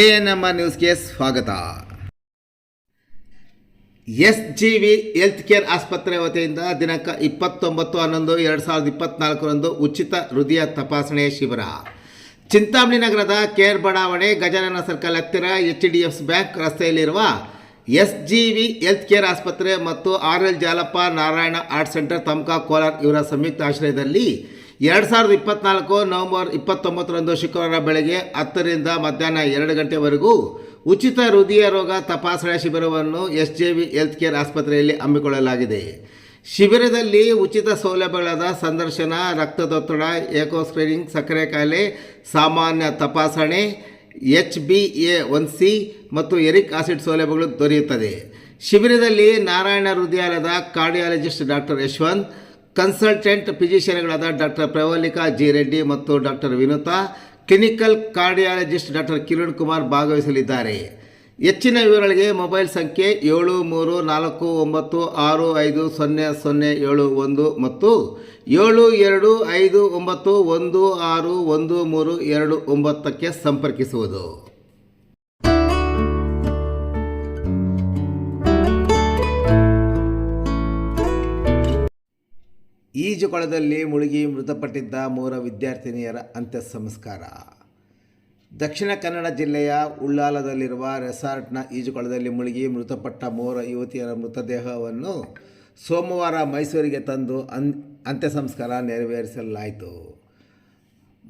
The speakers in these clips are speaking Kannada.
ಎ ಎನ್ ಎಂ ಆರ್ ನ್ಯೂಸ್ಗೆ ಸ್ವಾಗತ. S G V health care ಆಸ್ಪತ್ರೆ ವತಿಯಿಂದ ದಿನಾಂಕ ಇಪ್ಪತ್ತೊಂಬತ್ತು ಹನ್ನೊಂದು ಎರಡು ಸಾವಿರದ ಇಪ್ಪತ್ತ್ನಾಲ್ಕರಂದು ಉಚಿತ ಹೃದಯ ತಪಾಸಣೆ ಶಿಬಿರ. ಚಿಂತಾಮಣಿ ನಗರದ ಕೇರ್ ಬಡಾವಣೆ ಗಜಾನನ ಸರ್ಕಲ್ ಹತ್ತಿರ ಎಚ್ ಡಿ ಎಫ್ ಬ್ಯಾಂಕ್ ರಸ್ತೆಯಲ್ಲಿರುವ S G V health care ಆಸ್ಪತ್ರೆ ಮತ್ತು R L Jalappa Narayana heart centre, Tamaka Kolar ಇವರ ಸಂಯುಕ್ತ ಆಶ್ರಯದಲ್ಲಿ ಎರಡು ಸಾವಿರದ ಇಪ್ಪತ್ನಾಲ್ಕು ನವೆಂಬರ್ ಇಪ್ಪತ್ತೊಂಬತ್ತರಂದು ಶುಕ್ರವಾರ ಬೆಳಗ್ಗೆ ಹತ್ತರಿಂದ ಮಧ್ಯಾಹ್ನ ಎರಡು ಗಂಟೆವರೆಗೂ ಉಚಿತ ಹೃದಯ ರೋಗ ತಪಾಸಣಾ ಶಿಬಿರವನ್ನು S J V health care ಆಸ್ಪತ್ರೆಯಲ್ಲಿ ಹಮ್ಮಿಕೊಳ್ಳಲಾಗಿದೆ. ಶಿಬಿರದಲ್ಲಿ ಉಚಿತ ಸೌಲಭ್ಯಗಳಾದ ಸಂದರ್ಶನ, ರಕ್ತದೊತ್ತಡ, ಏಕೋ ಸ್ಕ್ರೀನಿಂಗ್, ಸಕ್ಕರೆ ಕಾಯಿಲೆ ಸಾಮಾನ್ಯ ತಪಾಸಣೆ, H B A one C ಮತ್ತು ಎರಿಕ್ ಆಸಿಡ್ ಸೌಲಭ್ಯಗಳು ದೊರೆಯುತ್ತದೆ. ಶಿಬಿರದಲ್ಲಿ ನಾರಾಯಣ ಹೃದಯಾಲಯದ ಕಾರ್ಡಿಯಾಲಜಿಸ್ಟ್ ಡಾಕ್ಟರ್ ಯಶವಂತ್ ಕನ್ಸಲ್ಟೆಂಟ್ ಫಿಸಿಷಿಯನ್ಗಳಾದ ಡಾಕ್ಟರ್ ಪ್ರವಲಿಕಾ ಜಿ ರೆಡ್ಡಿ ಮತ್ತು doctor Vinutha, clinical cardiologist doctor Kiran Kumar ಭಾಗವಹಿಸಲಿದ್ದಾರೆ. ಹೆಚ್ಚಿನ ವಿವರಗಳಿಗೆ ಮೊಬೈಲ್ ಸಂಖ್ಯೆ ಏಳು ಮೂರು ನಾಲ್ಕು ಒಂಬತ್ತು ಆರು ಐದು ಸೊನ್ನೆ ಸೊನ್ನೆ ಏಳು ಒಂದು ಮತ್ತು ಏಳು ಎರಡು ಐದು ಒಂಬತ್ತು ಒಂದು ಆರು ಒಂದು ಮೂರು ಎರಡು ಒಂಬತ್ತಕ್ಕೆ ಸಂಪರ್ಕಿಸುವುದು. ಈಜುಕೊಳದಲ್ಲಿ ಮುಳುಗಿ ಮೃತಪಟ್ಟಿದ್ದ ಮೂರ ವಿದ್ಯಾರ್ಥಿನಿಯರ ಅಂತ್ಯ ಸಂಸ್ಕಾರ ದಕ್ಷಿಣ ಕನ್ನಡ ಜಿಲ್ಲೆಯ ಉಳ್ಳಾಲದಲ್ಲಿರುವ ರೆಸಾರ್ಟ್ನ ಈಜುಕೊಳದಲ್ಲಿ ಮುಳುಗಿ ಮೃತಪಟ್ಟ ಮೂರ ಯುವತಿಯರ ಮೃತದೇಹವನ್ನು ಸೋಮವಾರ ಮೈಸೂರಿಗೆ ತಂದು ಅನ್ ಅಂತ್ಯ ಸಂಸ್ಕಾರ ನೆರವೇರಿಸಲಾಯಿತು.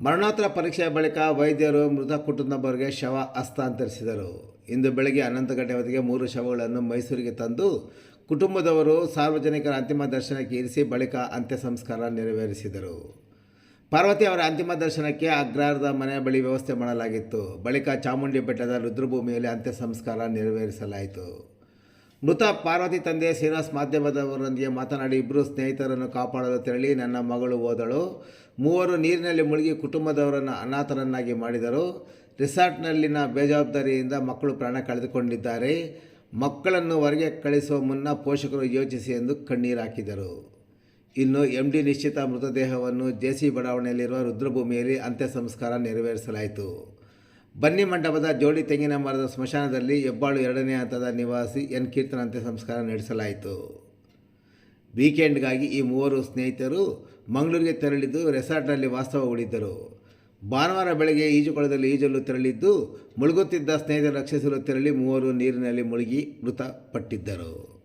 ಮರಣೋತ್ತರ ಪರೀಕ್ಷೆಯ ಬಳಿಕ ವೈದ್ಯರು ಮೃತ ಕುಟುಂಬದವರಿಗೆ ಶವ ಹಸ್ತಾಂತರಿಸಿದರು. ಇಂದು ಬೆಳಗ್ಗೆ ಅನಂತ ಗಂಟೆ ಹೊತ್ತಿಗೆ ಮೂರು ಶವಗಳನ್ನು ಮೈಸೂರಿಗೆ ತಂದು ಕುಟುಂಬದವರು ಸಾರ್ವಜನಿಕರ ಅಂತಿಮ ದರ್ಶನಕ್ಕೆ ಇರಿಸಿ ಬಳಿಕ ಅಂತ್ಯ ಸಂಸ್ಕಾರ ನೆರವೇರಿಸಿದರು. ಪಾರ್ವತಿ ಅವರ ಅಂತಿಮ ದರ್ಶನಕ್ಕೆ ಅಗ್ರಹಾರದ ಮನೆಯ ಬಳಿ ವ್ಯವಸ್ಥೆ ಮಾಡಲಾಗಿತ್ತು. ಬಳಿಕ ಚಾಮುಂಡಿ ಬೆಟ್ಟದ ರುದ್ರಭೂಮಿಯಲ್ಲಿ ಅಂತ್ಯ ಸಂಸ್ಕಾರ ನೆರವೇರಿಸಲಾಯಿತು. ಮೃತ ಪಾರ್ವತಿ ತಂದೆ ಶ್ರೀನಿವಾಸ್ ಮಾಧ್ಯಮದವರೊಂದಿಗೆ ಮಾತನಾಡಿ ಇಬ್ಬರು ಸ್ನೇಹಿತರನ್ನು ಕಾಪಾಡಲು ತೆರಳಿ ನನ್ನ ಮಗಳು ಓದಳು ಮೂವರು ನೀರಿನಲ್ಲಿ ಮುಳುಗಿ ಕುಟುಂಬದವರನ್ನು ಅನಾಥರನ್ನಾಗಿ ಮಾಡಿದರು. ರಿಸಾರ್ಟ್ನಲ್ಲಿನ ಬೇಜವಾಬ್ದಾರಿಯಿಂದ ಮಕ್ಕಳು ಪ್ರಾಣ ಕಳೆದುಕೊಂಡಿದ್ದಾರೆ. ಮಕ್ಕಳನ್ನು ಹೊರಗೆ ಕಳಿಸುವ ಮುನ್ನ ಪೋಷಕರು ಯೋಚಿಸಿ ಎಂದು ಕಣ್ಣೀರು ಹಾಕಿದರು. ಇನ್ನು ಎಂ ಡಿ ನಿಶ್ಚಿತ ಮೃತದೇಹವನ್ನು ಜೆಸಿ ಬಡಾವಣೆಯಲ್ಲಿರುವ ರುದ್ರಭೂಮಿಯಲ್ಲಿ ಅಂತ್ಯ ಸಂಸ್ಕಾರ ನೆರವೇರಿಸಲಾಯಿತು. ಬನ್ನಿ ಮಂಟಪದ ಜೋಡಿ ತೆಂಗಿನ ಮರದ ಸ್ಮಶಾನದಲ್ಲಿ ಹೆಬ್ಬಾಳು ಎರಡನೇ ಹಂತದ ನಿವಾಸಿ ಎನ್ ಕೀರ್ತನ ಅಂತ್ಯ ಸಂಸ್ಕಾರ ನಡೆಸಲಾಯಿತು. ವೀಕೆಂಡ್ಗಾಗಿ ಈ ಮೂವರು ಸ್ನೇಹಿತರು ಮಂಗಳೂರಿಗೆ ತೆರಳಿದ್ದು ರೆಸಾರ್ಟ್ನಲ್ಲಿ ವಾಸ್ತವ ಹೂಡಿದ್ದರು ಭಾನುವಾರ ಬೆಳಗ್ಗೆ ಈಜುಕೊಳದಲ್ಲಿ ಈಜಲು ತೆರಳಿದ್ದು ಮುಳುಗುತ್ತಿದ್ದ ಸ್ನೇಹಿತರು ರಕ್ಷಿಸಲು ತೆರಳಿ ಮೂವರು ನೀರಿನಲ್ಲಿ ಮುಳುಗಿ ಮೃತಪಟ್ಟಿದ್ದರು.